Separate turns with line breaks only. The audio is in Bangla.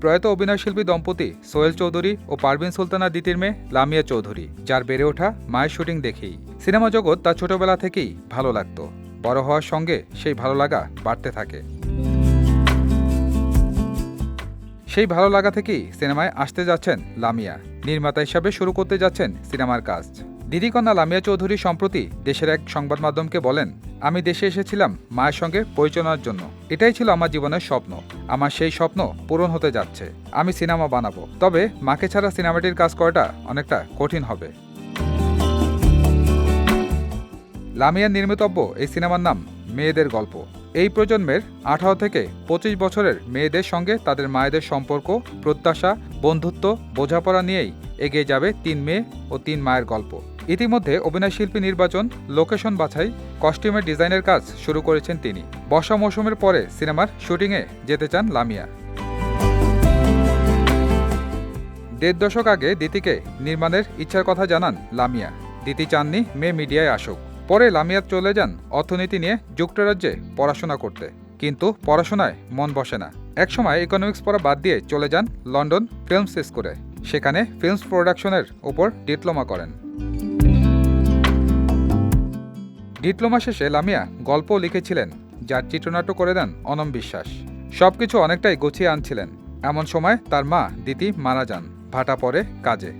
প্রয়াত অভিনয়শিল্পী দম্পতি সোহেল চৌধুরী ও পারভিন সুলতানা দিতির মেয়ে লামিয়া চৌধুরী, যার বেড়ে ওঠা মায়ের শুটিং দেখেই। সিনেমা জগৎ তার ছোটবেলা থেকেই ভালো লাগতো। বড় হওয়ার সঙ্গে সেই ভালো লাগা বাড়তে থাকে। সেই ভালো লাগা থেকেই সিনেমায় আসতে যাচ্ছেন লামিয়া। নির্মাতা হিসাবে শুরু করতে যাচ্ছেন সিনেমার কাজ দিদিকন্যা লামিয়া চৌধুরী সম্প্রতি দেশের এক সংবাদ মাধ্যমকে বলেন, আমি দেশে এসেছিলাম মায়ের সঙ্গে পরিচালনার জন্য। এটাই ছিল আমার জীবনের স্বপ্ন। আমার সেই স্বপ্ন পূরণ হতে যাচ্ছে। আমি সিনেমা বানাবো। তবে মাকে ছাড়া সিনেমাটির কাজ করাটা অনেকটা কঠিন হবে। লামিয়ার নির্মিতব্য এই সিনেমার নাম মেয়েদের গল্প। এই প্রজন্মের আঠারো থেকে পঁচিশ বছরের মেয়েদের সঙ্গে তাদের মায়েদের সম্পর্ক, প্রত্যাশা, বন্ধুত্ব, বোঝাপড়া নিয়েই এগিয়ে যাবে তিন মেয়ে ও তিন মায়ের গল্প। ইতিমধ্যে অভিনয়শিল্পী নির্বাচন, লোকেশন বাছাই, কস্টিউমের ডিজাইনের কাজ শুরু করেছেন তিনি। বর্ষা মৌসুমের পরে সিনেমার শুটিংয়ে যেতে চান লামিয়া। দেড় দশক আগে দিতিকে নির্মাণের ইচ্ছার কথা জানান লামিয়া। দিতি চাননি মেয়ে মিডিয়ায় আসুক। পরে লামিয়া চলে যান অর্থনীতি নিয়ে যুক্তরাজ্যে পড়াশোনা করতে। কিন্তু পড়াশোনায় মন বসে না। একসময় ইকোনমিক্স পড়া বাদ দিয়ে চলে যান লন্ডন ফিল্মস স্কুলে। সেখানে ফিল্মস প্রোডাকশনের ওপর ডিপ্লোমা করেন। ডিপ্লোমা শেষে লামিয়া গল্প লিখেছিলেন, যার চিত্রনাট্য করে দেন অনম বিশ্বাস। সবকিছু অনেকটাই গুছিয়ে আনছিলেন। এমন সময় তার মা, দিতি, মারা যান। ভাটা পরে কাজে।